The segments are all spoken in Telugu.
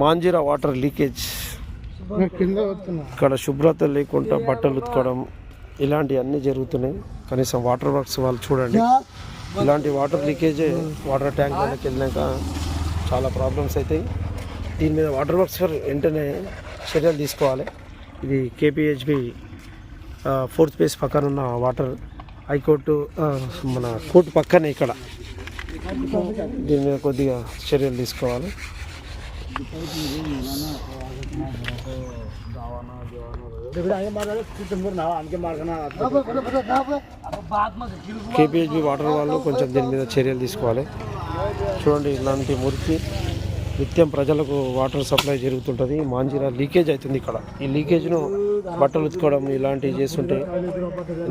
మాంజిరా వాటర్ లీకేజ్. ఇక్కడ శుభ్రత లేకుండా బట్టలు ఉతుకోవడం ఇలాంటివన్నీ జరుగుతున్నాయి. కనీసం వాటర్ వర్క్స్ వాళ్ళు చూడండి. ఇలాంటి వాటర్ లీకేజ్. వాటర్ ట్యాంక్ వాళ్ళకి వెళ్ళాక చాలా ప్రాబ్లమ్స్ అవుతాయి దీని మీద వాటర్ వర్క్స్ వెంటనే చర్యలు తీసుకోవాలి. ఇది కేపీహెచ్బి ఫోర్త్ పేస్ పక్కన ఉన్న వాటర్ హైకోర్టు మన కోర్టు పక్కనే ఇక్కడ. దీని మీద కొద్దిగా చర్యలు తీసుకోవాలి. కేపీహెచ్బి వాటర్ వాళ్ళు కొంచెం దీని మీద చర్యలు తీసుకోవాలి. చూడండి ఇలాంటి మురికి నిత్యం ప్రజలకు వాటర్ సప్లై జరుగుతుంటుంది. మాంజీరా లీకేజ్ అవుతుంది ఇక్కడ. ఈ లీకేజ్ను బట్టలు ఉతుకోవడం ఇలాంటివి చేస్తుంటే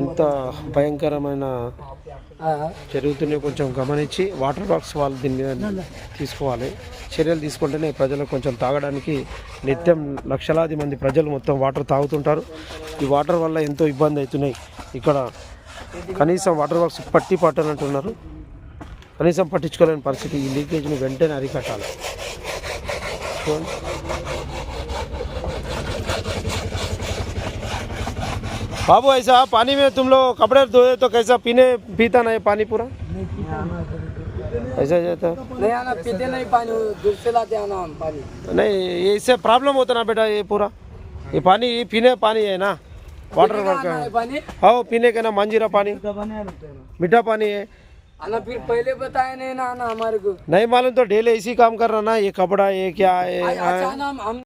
ఎంత భయంకరమైన జరుగుతున్నాయి కొంచెం గమనించి వాటర్ బాక్స్ వాళ్ళు దీని మీద తీసుకోవాలి. చర్యలు తీసుకుంటేనే ప్రజలకు కొంచెం తాగడానికి నిత్యం లక్షలాది మంది ప్రజలు మొత్తం వాటర్ తాగుతుంటారు. ఈ వాటర్ వల్ల ఎంతో ఇబ్బంది అవుతున్నాయి. ఇక్కడ కనీసం వాటర్ బాక్స్ పట్టి పట్టనంటున్నారు. కనీసం పట్టించుకోలేని పరిస్థితి. ఈ లీకేజ్ని వెంటనే అరికట్టాలి. one. बाबू ऐसा पानी में तुम लोग कपड़े धोए तो कैसा पीने पीता नहीं पानी पूरा? ऐसा नहीं आना पीते नहीं पानी दूर से लाते आना पानी। नहीं इससे प्रॉब्लम होता ना बेटा ये पूरा। ये पानी ये पीने पानी है ना? वाटर वर्क है। हाँ पीने के ना मंजीरा पानी। मीठा पानी है। आना फिर पहले बताया नहीं ना आना हमारे को। नहीं मालूम तो डेली इसी काम कर रहा ना ये कपड़ा ये क्या है? अच्छा हम हम